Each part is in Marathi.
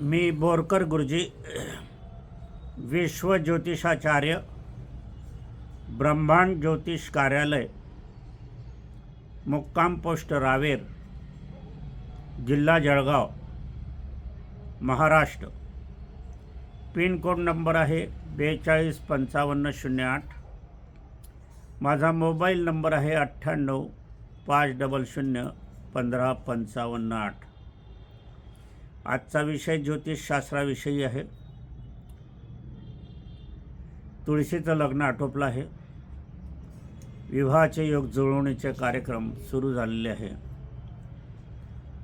मी बोरकर गुरुजी विश्व ज्योतिषाचार्य ब्रह्मांड ज्योतिष कार्यालय मुक्काम पोस्ट रावेर जिल्हा जळगाव महाराष्ट्र. पिनकोड नंबर आहे बेचाळीस पंचावन्न शून्य आठ. माझा मोबाईल नंबर आहे अठ्ठ्याण्णव पाच डबल शून्य पंधरा पंचावन्न आठ. आजचा विषय ज्योतिषशास्त्राविषयी आहे. तुळशीचं लग्न आटोपलं आहे. विवाहाचे योग जुळवणीचे कार्यक्रम सुरू झालेले आहे.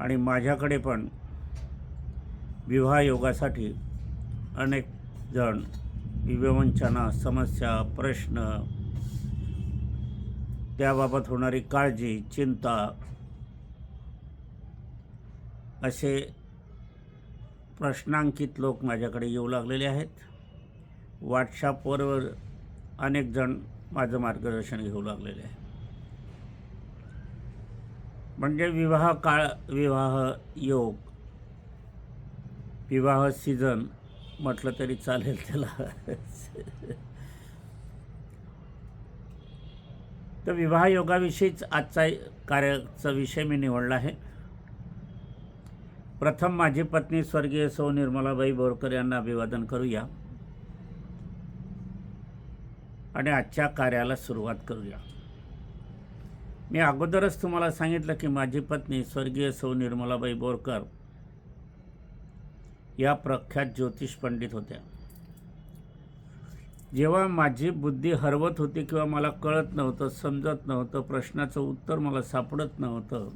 आणि माझ्याकडे पण विवाह योगासाठी अनेक जण विवंचना समस्या प्रश्न त्याबाबत होणारी काळजी चिंता असे प्रश्नांकित लोक माझ्याकडे येऊ लागलेले आहेत. व्हॉट्सॲपवर अनेक जण माझं मार्गदर्शन घेऊ लागलेले आहे म्हणजे विवाह काळ विवाह योग विवाह सीझन म्हटलं तरी चालेल त्याला. तर विवाह योगाविषयीच आजचा कार्याचा विषय मी निवडला आहे. प्रथम माझी पत्नी स्वर्गीय सौ निर्मलाबाई बोरकर यांना अभिवादन करूया. आणि आजच्या कार्याला सुरुवात करूया. मी अगोदरच तुम्हाला सांगितलं की माझी पत्नी स्वर्गीय सौ निर्मलाबाई बोरकर या प्रख्यात ज्योतिष पंडित होत्या. जेव्हा माझी बुद्धी हरवत होती किंवा मला कळत नव्हतं समजत नव्हतं प्रश्नाचं उत्तर मला सापडत नव्हतं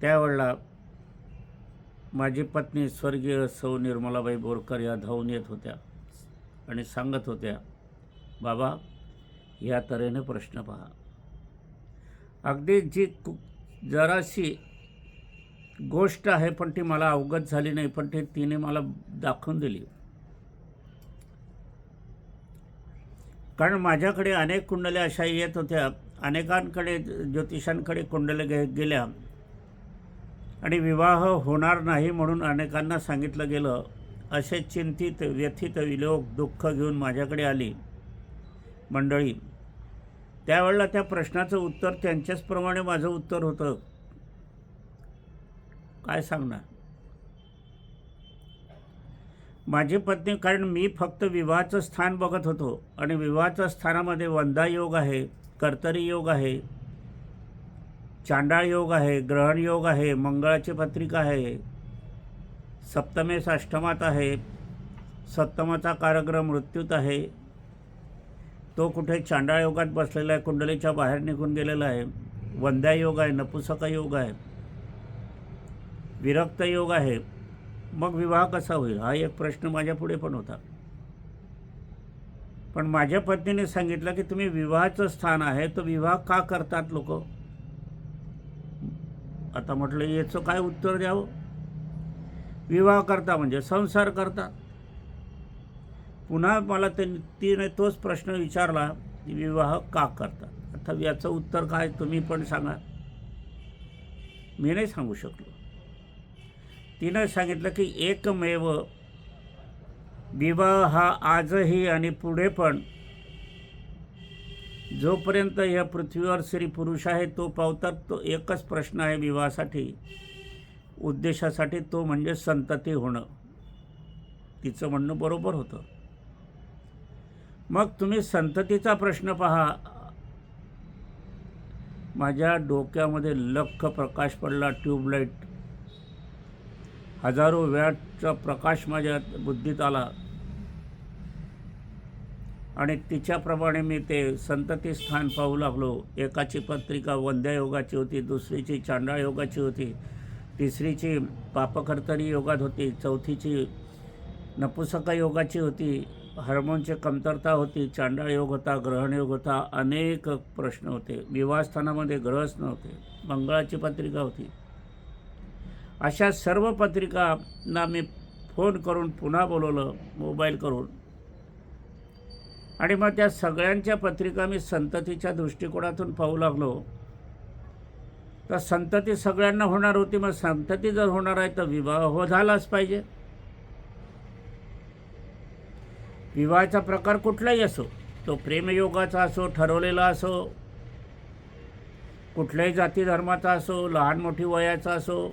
त्यावेळेला माझी पत्नी स्वर्गीय सौ निर्मलाबाई बोरकर या धावून येत होत्या आणि सांगत होत्या बाबा या तऱ्हेने प्रश्न पहा. अगदी जी कु- जराशी गोष्ट आहे पण ती मला अवगत झाली नाही पण ती तिने मला दाखवून दिली. कारण माझ्याकडे अनेक कुंडल्या अशा येत होत्या. अनेकांकडे ज्योतिषांकडे कुंडल्या गे गेल्या. आणि विवाह होणार नाही म्हणून अनेकांना सांगितलं गेलं असे चिंतित व्यथित विलोक दुःख घेऊन माझ्याकडे आली. मंडळी त्यावेळेला त्या प्रश्नाचं उत्तर त्यांच्याचप्रमाणे माझं उत्तर होतं. काय सांगणार? माझी पत्नी कारण मी फक्त विवाहाचं स्थान बघत होतो आणि विवाहाच्या स्थानामध्ये वंदा योग आहे कर्तरी योग आहे. चांडाळ योग आहे ग्रहण योग आहे मंगळाची पत्रिका आहे सप्तमेस अष्टमात आहे सप्तमाचा कार्यक्रम मृत्यूत आहे. तो कुठे चांडाळ योगात बसलेला आहे कुंडलीच्या बाहेर निघून गेलेला आहे. वंद्या योग आहे नपुसका योग आहे. विरक्त योग आहे. मग विवाह कसा होईल? हा एक प्रश्न माझ्या पुढे पण होता. पण माझ्या पत्नीने सांगितलं की तुम्ही विवाहाचं स्थान आहे तर विवाह का करतात लोक? आता म्हटलं याचं काय उत्तर द्यावं? विवाह करता म्हणजे संसार करता. पुन्हा मला ते तिने तोच प्रश्न विचारला की विवाह का करतात आता याचं उत्तर काय तुम्ही पण सांगा. मी नाही सांगू शकलो. तिनं सांगितलं की एकमेव विवाह हा आजही आणि पुढे पण जोपर्यंत या पृथ्वीवर स्त्री पुरुष आहे तो पावतात तो एकच प्रश्न आहे विवाहासाठी. उद्देशासाठी तो म्हणजे संतती होणं. तिचं म्हणणं बरोबर होतं. मग तुम्ही संततीचा प्रश्न पहा. माझ्या डोक्यामध्ये लख प्रकाश पडला ट्यूबलाईट. हजारो वॅटचा प्रकाश माझ्या बुद्धीत आला. आणि तिच्याप्रमाणे मी ते संतती स्थान पाहू लागलो. एकाची पत्रिका वंद्यायोगाची होती दुसरीची चांडाळ योगाची होती तिसरीची पापकर्तरी योगात होती चौथीची नपुसका योगाची होती हार्मोनची कमतरता होती चांडाळ योग होता ग्रहणयोग होता अनेक प्रश्न होते. विवाहस्थानामध्ये ग्रहच नव्हते मंगळाची पत्रिका होती. अशा सर्व पत्रिकांना मी फोन करून पुन्हा बोलवलं मोबाईल करून. आणि मग त्या सगळ्यांच्या पत्रिका मी संततीच्या दृष्टिकोनातून पाहू लागलो. तर संतती सगळ्यांना होणार होती मग संतती जर होणार आहे तर विवाह हो झालाच पाहिजे. विवाहाचा प्रकार कुठलाही असो तो प्रेमयोगाचा असो ठरवलेला असो कुठल्याही जाती धर्माचा असो लहान मोठी वयाचा असो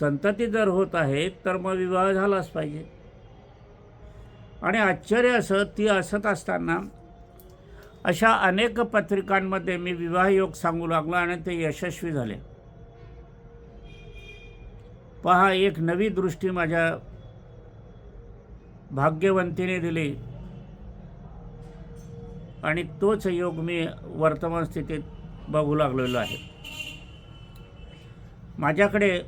संतती जर होत आहे तर मग विवाह झालाच पाहिजे. आणि आश्चर्य असं ती असत असताना अशा अनेक पत्रिकांमध्ये मी विवाहयोग सांगू लागलो आणि ते यशस्वी झाले. पहा एक नवी दृष्टी माझ्या भाग्यवंतीने दिली. आणि तोच योग मी वर्तमान स्थितीत बघू लागलेलो आहे. माझ्याकडे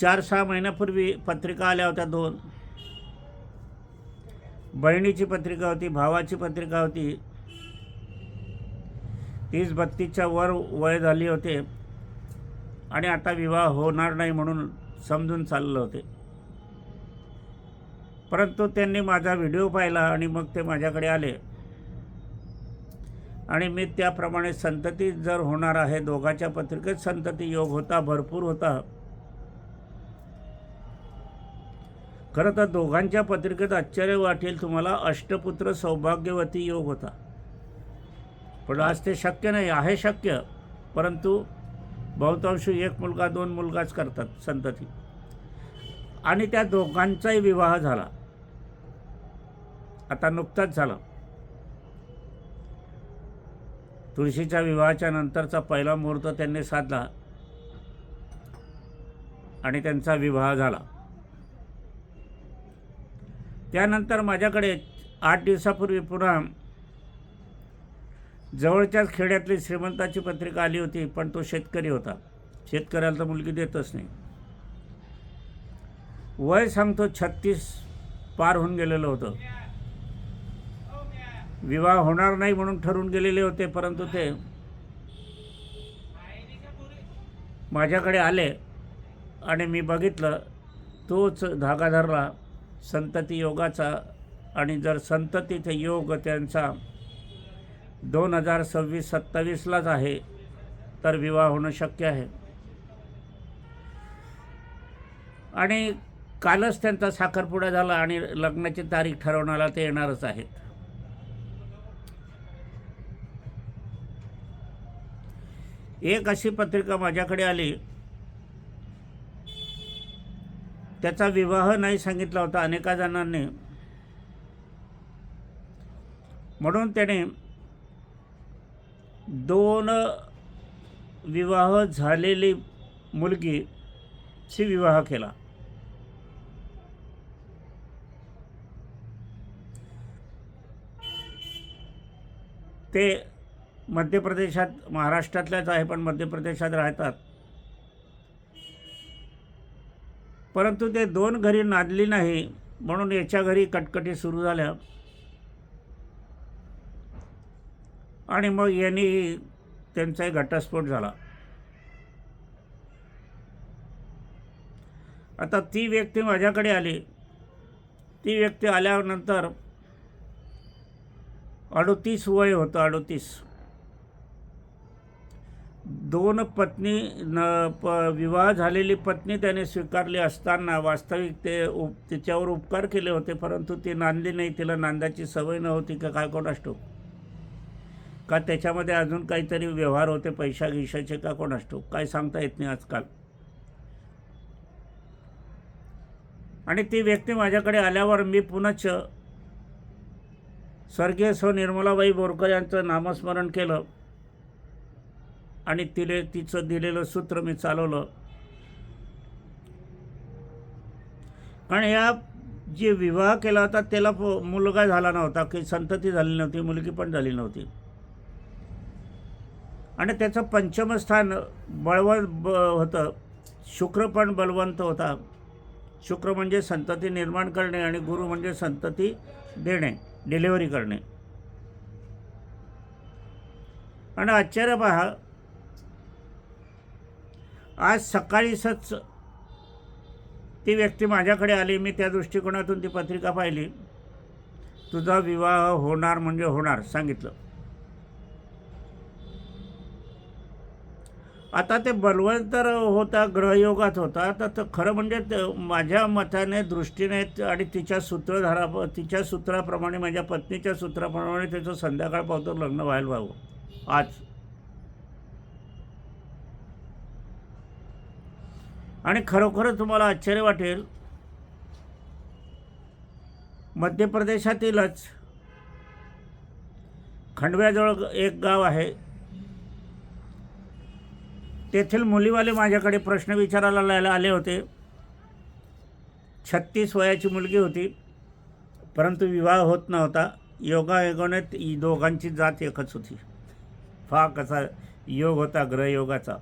चार सहा महिन्यापूर्वी पत्रिका आल्या होत्या दोन. बहिणीची पत्रिका होती भावाची पत्रिका होती. तीस बत्तीसच्या वर वय झाली होते. आणि आता विवाह होणार नाही म्हणून समजून चाललं होते. परंतु त्यांनी माझा व्हिडिओ पाहिला आणि मग ते माझ्याकडे आले. आणि मी त्याप्रमाणे संतती जर होणार आहे दोघाच्या पत्रिकेत संतती योग होता भरपूर होता. खरं तर दोघांच्या पत्रिकेत आश्चर्य वाटेल तुम्हाला. अष्टपुत्र सौभाग्यवती योग होता. पण आज ते शक्य नाही आहे शक्य. परंतु बहुतांश एक मुलगा दोन मुलगाच करतात संतती. आणि त्या दोघांचाही विवाह झाला. आता नुकताच झाला. तुळशीच्या विवाहाच्या नंतरचा पहिला मुहूर्त त्यांनी साधला आणि त्यांचा विवाह झाला. त्यानंतर माझ्याकडे आठ दिवसापूर्वी पुन्हा जवळच्याच खेड्यातली श्रीमंताची पत्रिका आली होती पण तो शेतकरी होता. शेतकऱ्याला तर मुलगी देतच नाही. वय सांगतो छत्तीस पार होऊन गेलेलं होतं. विवाह होणार नाही म्हणून ठरून गेलेले होते परंतु ते माझ्याकडे आले आणि मी बघितलं तोच धागा धरला. संतती योगाचा आणि जर संततीचा योग त्यांचा दोन हजार सव्वीस सत्तावीसलाच आहे तर विवाह होणं शक्य आहे. आणि कालच त्यांचा साखरपुडा झाला आणि लग्नाची तारीख ठरवण्याला ते येणारच आहेत. एक अशी पत्रिका माझ्याकडे आली. त्याचा विवाह नाही सांगितला होता अनेका जणांनी. म्हणून त्याने दोन विवाह झालेली मुलगीशी विवाह केला. ते मध्य प्रदेशात महाराष्ट्रातल्याच आहे पण मध्य प्रदेशात राहतात. परंतु ते दोन घरी नांदली नाही म्हणून याच्या घरी कटकटी सुरू झाल्या. आणि मग यांनी त्यांचाही घटस्फोट झाला. आता ती व्यक्ती माझ्याकडे आली. ती व्यक्ती आल्यानंतर अडोतीस वय होतं अडोतीस. दोन पत्नी न प विवाह झालेली पत्नी त्याने स्वीकारली असताना वास्तविक ते उप तिच्यावर उपकार केले होते परंतु ती नांदली नाही. तिला नांदाची सवय नव्हती का काय कोण असतो? का त्याच्यामध्ये अजून काहीतरी व्यवहार होते पैशा गिशाचे का कोण असतो? काय सांगता येत नाही आजकाल. आणि ती व्यक्ती माझ्याकडे आल्यावर मी पुनच स्वर्गीय सौ निर्मलाबाई बोरकर यांचं नामस्मरण केलं. आणि तिले तिचं दिलेलं सूत्र मी चालवलं. कारण या जे विवाह केला होता त्याला मुलगा झाला नव्हता की संतती झाली नव्हती मुलगी पण झाली नव्हती. आणि त्याचं पंचमस्थान बळवंत ब होतं. शुक्र पण बलवंत होता. शुक्र म्हणजे संतती निर्माण करणे आणि गुरु म्हणजे संतती देणे डिलेवरी करणे. आणि आश्चर्य पहा आज सकाळीच ती व्यक्ती माझ्याकडे आली. मी त्या दृष्टिकोनातून ती पत्रिका पाहिली. तुझा विवाह होणार म्हणजे होणार सांगितलं. आता ते बलवंतर होता ग्रहयोगात होता. तर खरं म्हणजे माझ्या मताने दृष्टीने आणि तिच्या सूत्रधारा तिच्या सूत्राप्रमाणे माझ्या पत्नीच्या सूत्राप्रमाणे त्याचं संध्याकाळ पावतो लग्न व्हायला व्हावं आज. आणि खरोखरच तुम्हाला आश्चर्य वाटेल मध्य प्रदेशातीलच खंडव्याजवळ एक गाव आहे. तेथील मुलीवाले माझ्याकडे प्रश्न विचारायला लायला आले होते. छत्तीस वयाची मुलगी होती परंतु विवाह होत नव्हता. योगायोगाने दोघांची जात एकच होती. फा कसा योग होता ग्रहयोगाचा.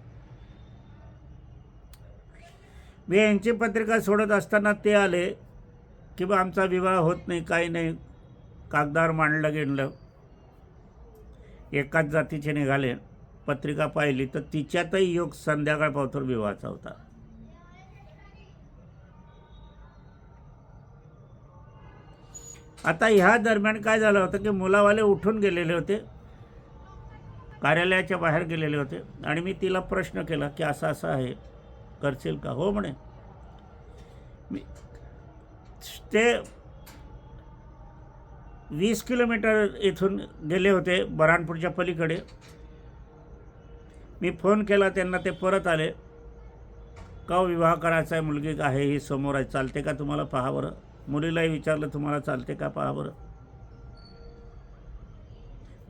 मी यांची पत्रिका सोडत असताना ते आले की बा आमचा विवाह होत नाही काही नाही. कागदावर मांडलं गेलं एकाच जातीचे निघाले. पत्रिका पाहिली तर तिच्यातही योग संध्याकाळ पावतर विवाहाचा होता. आता ह्या दरम्यान काय झालं होतं की मुलावाले उठून गेलेले होते. कार्यालयाच्या बाहेर गेलेले होते. आणि मी तिला प्रश्न केला की असं असं आहे. करशील का? हो म्हणे. मी ते वीस किलोमीटर इथून गेले होते बऱ्हाणपूरच्या पलीकडे. मी फोन केला त्यांना ते परत आले. का हो विवाह करायचा आहे? मुलगी आहे ही समोर आहे. चालते का तुम्हाला पहा बरं? मुलीलाही विचारलं तुम्हाला चालते का पहा बरं?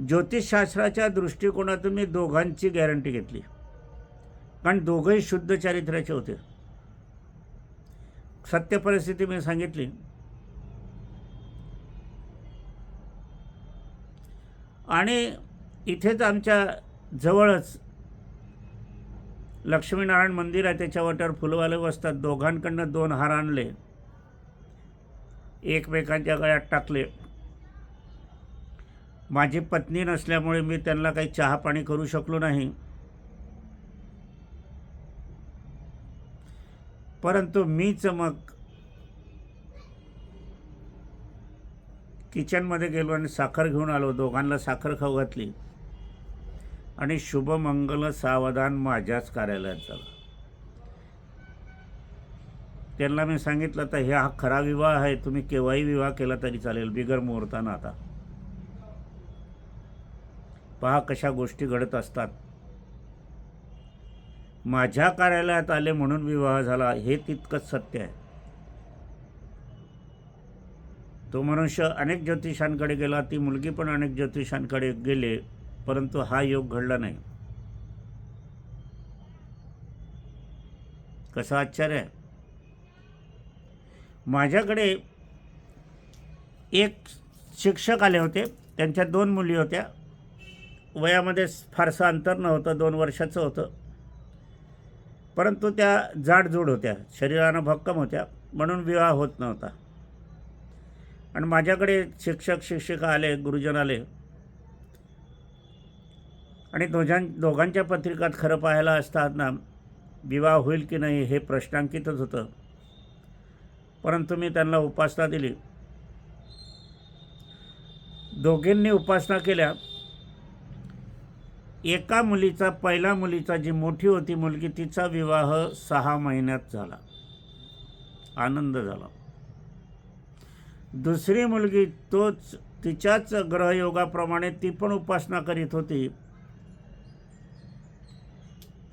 ज्योतिषशास्त्राच्या दृष्टिकोनातून मी दोघांची गॅरंटी घेतली. कारण दोघंही शुद्ध चारित्र्याचे होते. सत्य परिस्थिती मी सांगितली. आणि इथेच आमच्या जवळच लक्ष्मीनारायण मंदिर आहे त्याच्या वाट्यावर फुलवाले बसतात. दोघांकडनं दोन हार आणले. एकमेकांच्या गळ्यात टाकले. माझी पत्नी नसल्यामुळे मी त्यांना काही चहा पाणी करू शकलो नाही. परंतु मीच मग किचनमध्ये गेलो आणि साखर घेऊन आलो. दोघांना साखर खाऊ घातली. आणि शुभमंगल सावधान माझ्याच कार्यालयात झाला त्यांना मी सांगितलं तर हे हा खरा विवाह आहे. तुम्ही केव्हाही विवाह केला तरी चालेल. बिगर मुहूर्तानं आता. पहा कशा गोष्टी घडत असतात. माझ्या कार्यालयात आले म्हणून विवाह झाला हे तितकंच सत्य आहे. तो मनुष्य अनेक ज्योतिषांकडे गेला ती मुलगी पण अनेक ज्योतिषांकडे गेले परंतु हा योग घडला नाही. कसं आश्चर्य आहे. माझ्याकडे एक शिक्षक आले होते त्यांच्या दोन मुली होत्या. वयामध्ये फारसं अंतर नव्हतं दोन वर्षाचं होतं. परंतु त्या जाडजूड होत्या. शरीरानं भक्कम होत्या. म्हणून विवाह होत नव्हता. आणि माझ्याकडे शिक्षक शिक्षिका आले गुरुजन आले. आणि दोघां दोघांच्या पत्रिकात खरं पाहायला असताना विवाह होईल की नाही हे प्रश्नांकितच होतं. परंतु मी त्यांना उपासना दिली. दोघींनी उपासना केल्या. एका मुलीचा पहिल्या मुलीचा जी मोठी होती मुलगी तिचा विवाह सहा महिन्यात झाला. आनंद झाला. दुसरी मुलगी तोच तिच्याच ग्रहयोगाप्रमाणे ती पण उपासना करीत होती.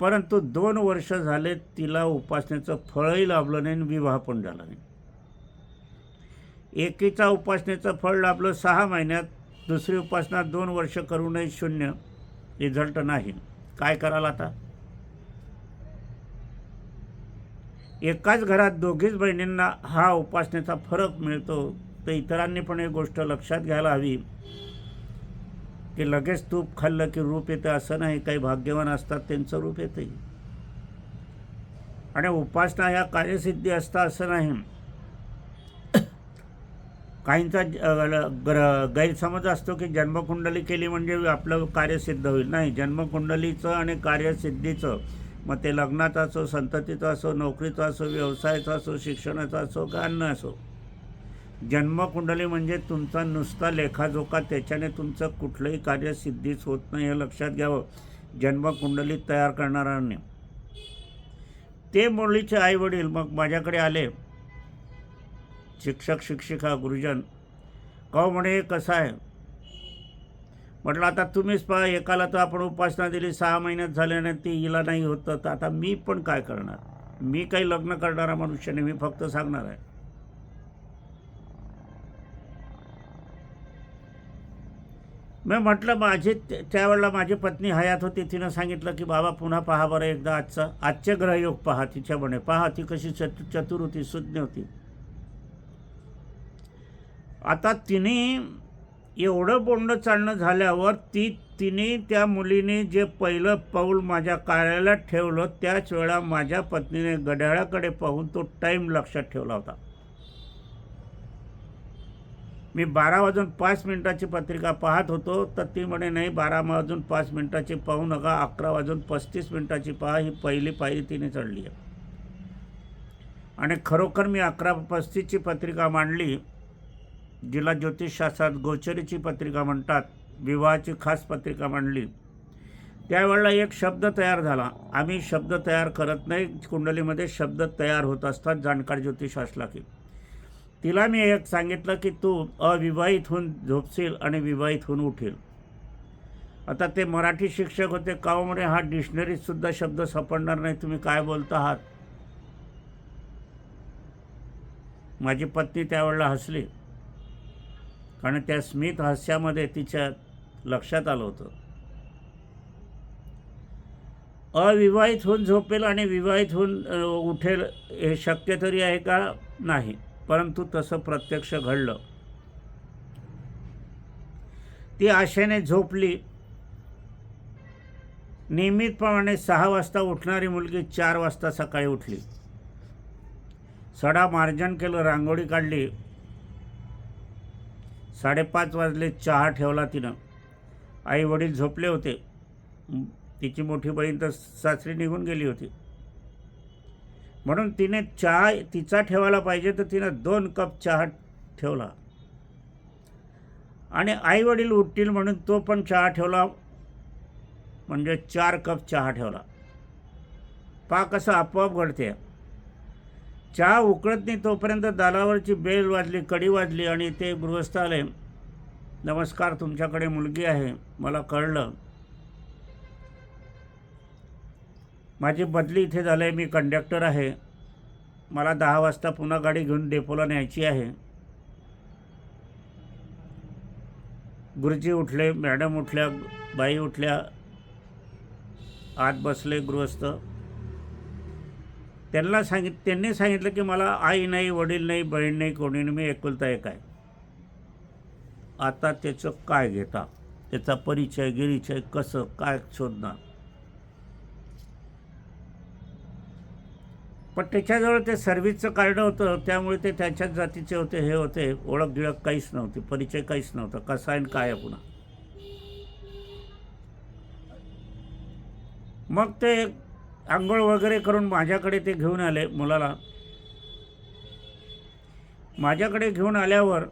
परंतु दोन वर्ष झाले तिला उपासनेचं फळही लाभलं नाही आणि विवाह पण झाला नाही. एकीचा उपासनेचं फळ लाभलं सहा महिन्यात दुसरी उपासना दोन वर्ष करूनही शून्य. रिझल्ट नाही. काय कराल आता? एकाच घरात दोघीच बहिणींना हा उपासनेचा फरक मिळतो तर इतरांनी पण एक गोष्ट लक्षात घ्यायला हवी. की लगेच तूप खाल्लं की रूप येतं असं नाही. काही भाग्यवान असतात त्यांचं रूप येतंही. आणि उपासना ह्या कार्यसिद्धी असता असं नाही. काहींचा अ, ग्र गैरसमज असतो की जन्मकुंडली केली म्हणजे आपलं कार्य सिद्ध होईल. नाही जन्मकुंडलीचं आणि कार्यसिद्धीचं मग ते लग्नाचं असो संततीचं असो नोकरीचं असो व्यवसायाचं असो शिक्षणाचं असो का अन्न असो. जन्मकुंडली म्हणजे तुमचा नुसता लेखाजोखा त्याच्याने तुमचं कुठलंही कार्य सिद्धीच होत नाही हे लक्षात घ्यावं. जन्मकुंडली तयार करणाऱ्यांनी. ते मुलीचे आई वडील मग माझ्याकडे आले. शिक्षक शिक्षिका गुरुजन कहो म्हणे कसं आहे? म्हटलं आता तुम्हीच पहा एकाला तर आपण उपासना दिली सहा महिन्यात झाल्याने ती हिला नाही होतं तर आता मी पण काय करणार? मी काही लग्न करणारा मनुष्य नाही मी फक्त सांगणार आहे. मी म्हटलं माझी त्यावेळेला माझी पत्नी हयात होती तिनं सांगितलं की बाबा पुन्हा पहा बरं एकदा आजचा आजचे ग्रहयोग पहा तिच्या म्हणे पहा ती कशी चतु चतुर होती सुज्ञ होती. आता तिने एवढं बोंडं चालणं झाल्यावर ती तिने त्या मुलीने जे पहिलं पाऊल माझ्या कार्याला ठेवलं त्याच वेळा माझ्या पत्नीने घड्याळाकडे पाहून तो टाईम लक्षात ठेवला होता. मी बारा वाजून पाच मिनिटाची पत्रिका पाहत होतो तर ती म्हणे नाही बारा वाजून पाच मिनिटाची पाहू नका अकरा वाजून पस्तीस मिनिटाची पहा ही पहिली पायरी तिने चढली आहे. आणि खरोखर मी अकरा पस्तीसची पत्रिका मांडली जिला ज्योतिषशास्त्रात गोचरीची पत्रिका म्हणतात विवाहाची खास पत्रिका मांडली त्यावेळेला एक शब्द तयार झाला. आम्ही शब्द तयार करत नाही कुंडलीमध्ये शब्द तयार होत असतात जाणकार ज्योतिष असला की तिला मी एक सांगितलं की तू अविवाहित होऊन झोपशील आणि विवाहित होऊन उठील. आता ते मराठी शिक्षक होते कावमध्ये हा डिक्शनरीतसुद्धा शब्द सापडणार नाही तुम्ही काय बोलता आहात? माझी पत्नी त्यावेळेला हसली. आणि त्या स्मित हास्यामध्ये तिच्या लक्षात आलं होतं. अविवाहित होऊन झोपेल आणि विवाहित होऊन उठेल हे शक्य तरी आहे का? नाही. परंतु तसं प्रत्यक्ष घडलं. ती आशेने झोपली. नियमितप्रमाणे सहा वाजता उठणारी मुलगी चार वाजता सकाळी उठली. सडा मार्जन केलं रांगोळी काढली. साडेपाच वाजले चहा ठेवला तिनं. आई वडील झोपले होते. तिची मोठी बहीण तर सासरी निघून गेली होती. म्हणून तिने चहा तिचा ठेवायला पाहिजे तर तिनं दोन कप चहा ठेवला. आणि आई वडील उठतील म्हणून तो पण चहा ठेवला म्हणजे चार कप चहा ठेवला. पा कसं आपोआप घडते. चहा उकळत नाही तोपर्यंत दारावरची बेल वाजली कडी वाजली आणि ते गृहस्थ आले. नमस्कार तुमच्याकडे मुलगी आहे. मला कळलं. माझी बदली इथे झाली आहे मी कंडक्टर आहे. मला दहा वाजता पुन्हा गाडी घेऊन डेपोला न्यायची आहे. गुरुजी उठले मॅडम उठल्या बाई उठल्या. आत बसले गृहस्थ. त्यांना सांगित त्यांनी सांगितलं की मला आई नाही वडील नाही बहीण नाही कोणी नाही मी एकुलता एक आहे. आता त्याचं काय घेता? त्याचा परिचय गिरिचय कसं? काय शोधणार? पण त्याच्याजवळ ते सर्व्हिसचं कार्ड होतं त्यामुळे ते त्याच्याच जातीचे होते हे होते ओळख गिळख काहीच नव्हती परिचय काहीच नव्हता कसा आहे आणि काय आहे पुन्हा? मग ते आंघोळ वगैरे करून माझ्याकडे ते घेऊन आले मुलाला. माझ्याकडे घेऊन आल्यावर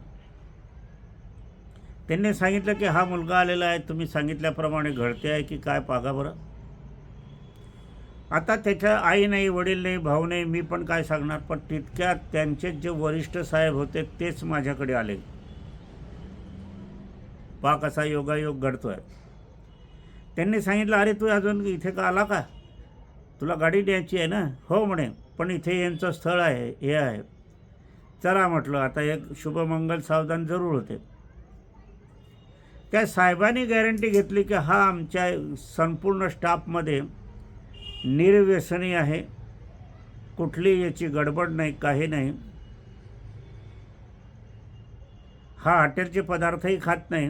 त्यांनी सांगितलं की हा मुलगा आलेला आहे तुम्ही सांगितल्याप्रमाणे घडते आहे की काय पागा बरं? आता त्याच्या आई नाही वडील नाही भाऊ नाही मी पण काय सांगणार? पण तितक्यात त्यांचे जे वरिष्ठ साहेब होते तेच माझ्याकडे आले. पा कसा योगायोग घडतो आहे त्यांनी सांगितलं अरे तू अजून इथे का आला का? तुला गाडी द्यायची आहे ना? हो म्हणे. पण इथे यांचं स्थळ आहे हे आहे. चला म्हटलं आता एक शुभमंगल सावधान जरूर होते. त्या साहेबांनी गॅरंटी घेतली की हा आमच्या संपूर्ण स्टाफमध्ये निर्व्यसनी आहे. कुठली याची गडबड नाही काही नाही. हा हॉटेलचे पदार्थही खात नाही.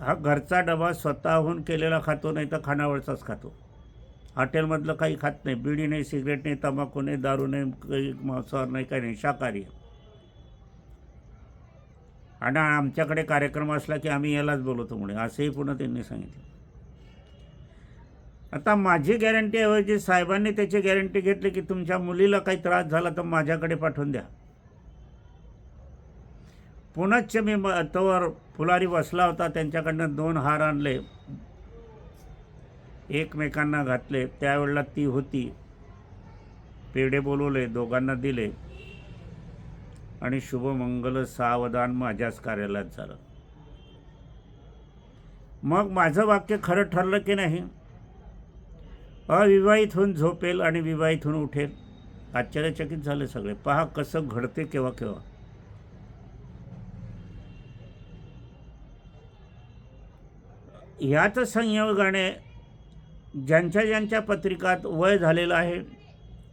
हा घरचा डबा स्वतःहून केलेला खातो नाही तर खानावळचाच खातो. हॉटेलमधलं काही खात नाही बिडी नाही सिगरेट नाही तंबाखू नाही दारू नाही काही मांसाहार नाही काही नाही शाकाहारी आणि आमच्याकडे कार्यक्रम असला की आम्ही यालाच बोलवतो म्हणे असंही पुन्हा त्यांनी सांगितलं. आता माझी गॅरंटी ऐवजी साहेबांनी त्याची गॅरंटी घेतली की तुमच्या मुलीला काही त्रास झाला तर माझ्याकडे पाठवून द्या. पुनश्च मी तोवर फुलारी बसला होता त्यांच्याकडनं दोन हार आणले. एकमेकांना घातले त्यावेळेला ती होती. पेढे बोलवले दोघांना दिले. आणि शुभमंगल सावधान माझ्याच कार्यालयात झालं. मग माझं वाक्य खरं ठरलं की नाही? अविवाहित होऊन झोपेल आणि विवाहित होऊन उठेल. आश्चर्यचकित झाले सगळे. पहा कसं घडते केव्हा केव्हा. ह्याच संयोगाने ज्यांच्या ज्यांच्या पत्रिकात वय झालेलं आहे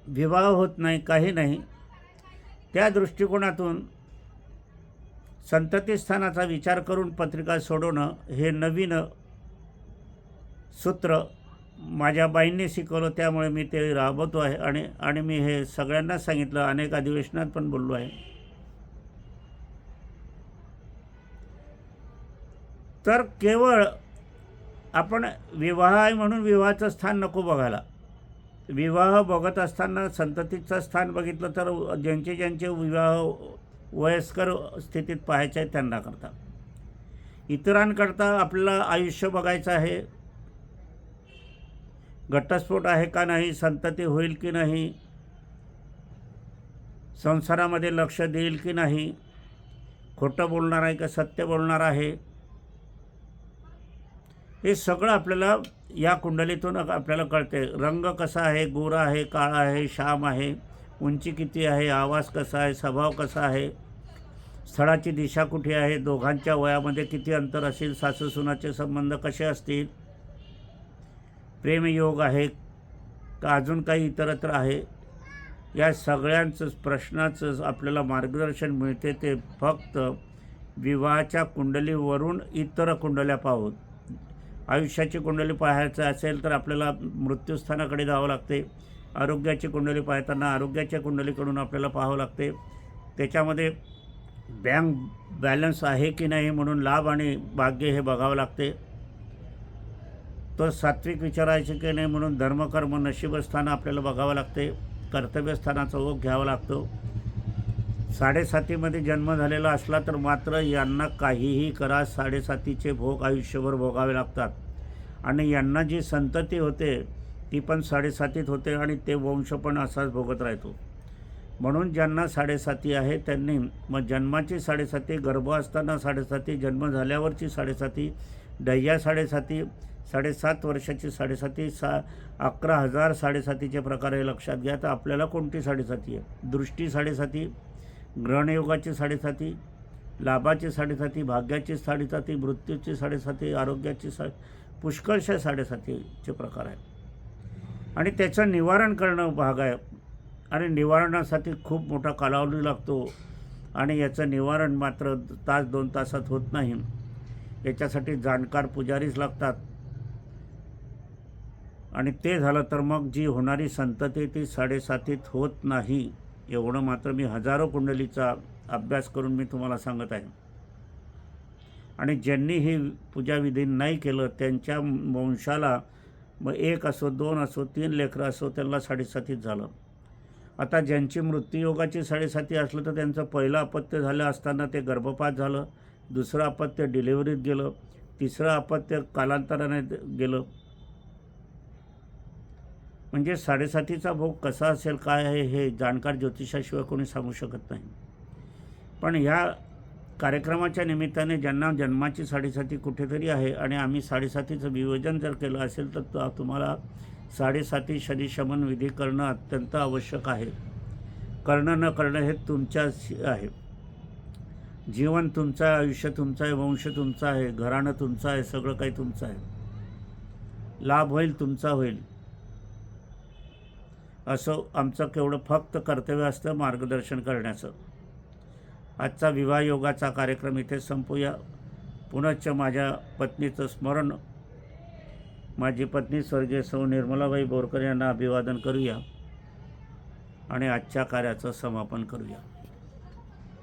विवाह होत नाही काही नाही त्या दृष्टिकोनातून संततीस्थानाचा विचार करून पत्रिका सोडवणं हे नवीन सूत्र माझ्या बाईंनी शिकवलं त्यामुळे मी ते राबवतो आहे आणि आणि मी हे सगळ्यांना सांगितलं अनेक अधिवेशनात पण बोललो आहे. तर केवळ आपण विवाह आहे म्हणून विवाहाचं स्थान नको बघायला. विवाह बघत असताना संततीचं स्थान बघितलं तर ज्यांचे ज्यांचे विवाह वयस्कर स्थितीत पाहायचे आहे त्यांना करता. इतरांकरता आपलं आयुष्य बघायचं आहे. घटस्फोट आहे का नाही संतती होईल की नाही संसारामध्ये लक्ष देईल की नाही खोटं बोलणार आहे का सत्य बोलणार आहे हे सगळं आपल्याला या कुंडलीतून आपल्याला कळते. रंग कसा आहे? गोरा आहे? काळा आहे? श्याम आहे? उंची किती आहे? आवाज कसा आहे? स्वभाव कसा आहे? स्थळाची दिशा कुठे आहे? दोघांच्या वयामध्ये किती अंतर असेल? सासूसुनाचे संबंध कसे असतील? प्रेमयोग आहे का? अजून काही इतरत्र आहे? या सगळ्यांचं प्रश्नाचं आपल्याला मार्गदर्शन मिळते. ते फक्त विवाहाच्या कुंडलीवरून इतर कुंडल्या पाहून. आयुष्याची कुंडली पाहायचं असेल तर आपल्याला मृत्यूस्थानाकडे जावं लागते. आरोग्याची कुंडली पाहताना आरोग्याच्या कुंडलीकडून आपल्याला पाहावं लागते. त्याच्यामध्ये बँक बॅलन्स आहे की नाही म्हणून लाभ आणि भाग्य हे बघावं लागते. तो सात्विक विचारायचे की नाही म्हणून धर्मकर्म नशीबस्थान आपल्याला बघावं लागते. कर्तव्यस्थानाचा ओघ घ्यावा लागतो. साडेसातीमध्ये जन्म झालेला असला तर मात्र यांना काहीही करा साडेसातीचे भोग आयुष्यभर भोगावे लागतात. आणि यांना जी संतती होते ती पण साडेसातीत होते आणि ते वंश पण असाच भोगत राहतो. म्हणून ज्यांना साडेसाती आहे त्यांनी मग जन्माची साडेसाती गर्भ असताना साडेसाती जन्म झाल्यावरची साडेसाती डह्या साडेसाती साडेसात वर्षाची साडेसाती सा अकरा हजार साडेसातीचे प्रकार हे लक्षात घ्या तर आपल्याला कोणती साडेसाती आहे? दृष्टी साडेसाती ग्रहणयोगाची साडेसाती लाभाची साडेसाती भाग्याची साडेसाती मृत्यूची साडेसाती आरोग्याची सा पुष्कळशा साडेसातीचे प्रकार आहेत. आणि त्याचं निवारण करणं भाग आहे. आणि निवारणासाठी खूप मोठा कालावधी लागतो. आणि याचं निवारण मात्र तास दोन तासात होत नाही. याच्यासाठी जाणकार पुजारीच लागतात. आणि ते झालं तर मग जी होणारी संतती ती साडेसातीत होत नाही. एवढं मात्र मी हजारो कुंडलीचा अभ्यास करून मी तुम्हाला सांगत आहे. आणि ज्यांनी ही पूजाविधी नाही केलं त्यांच्या वंशाला मग एक असो दोन असो तीन लेकरं असो त्यांना साडेसातीत झालं. आता ज्यांची मृत्यूयोगाची साडेसाती असलं तर त्यांचं पहिलं अपत्य झालं असताना ते गर्भपात झालं दुसरं अपत्य डिलिव्हरीत गेलं तिसरं अपत्य कालांतराने गेलं. म्हणजे साडेसातीचा भोग कसा असेल काय आहे हे जाणकार ज्योतिषाशिवाय कोणी सांगू शकत नाही. पण ह्या कार्यक्रमाच्या निमित्ताने ज्यांना जन्माची साडेसाती कुठेतरी आहे आणि आम्ही साडेसातीचं वियोजन जर केलं असेल तर तुम्हाला साडेसाती शनिशमन विधी करणं अत्यंत आवश्यक आहे. करणं न करणं हे तुमच्याशी आहे. जीवन तुमचं आहे आयुष्य तुमचं आहे वंश तुमचा आहे घराणं तुमचं आहे सगळं काही तुमचं आहे. लाभ होईल तुमचा होईल. असं आमचं केवढं फक्त कर्तव्य असतं मार्गदर्शन करण्याचं. आजचा विवाह योगाचा कार्यक्रम इथे संपूया. पुनश्च माझ्या पत्नीचं स्मरण. माझी पत्नी स्वर्गीय सौ निर्मलाबाई बोरकर यांना अभिवादन करूया आणि आजच्या कार्याचं समापन करूया.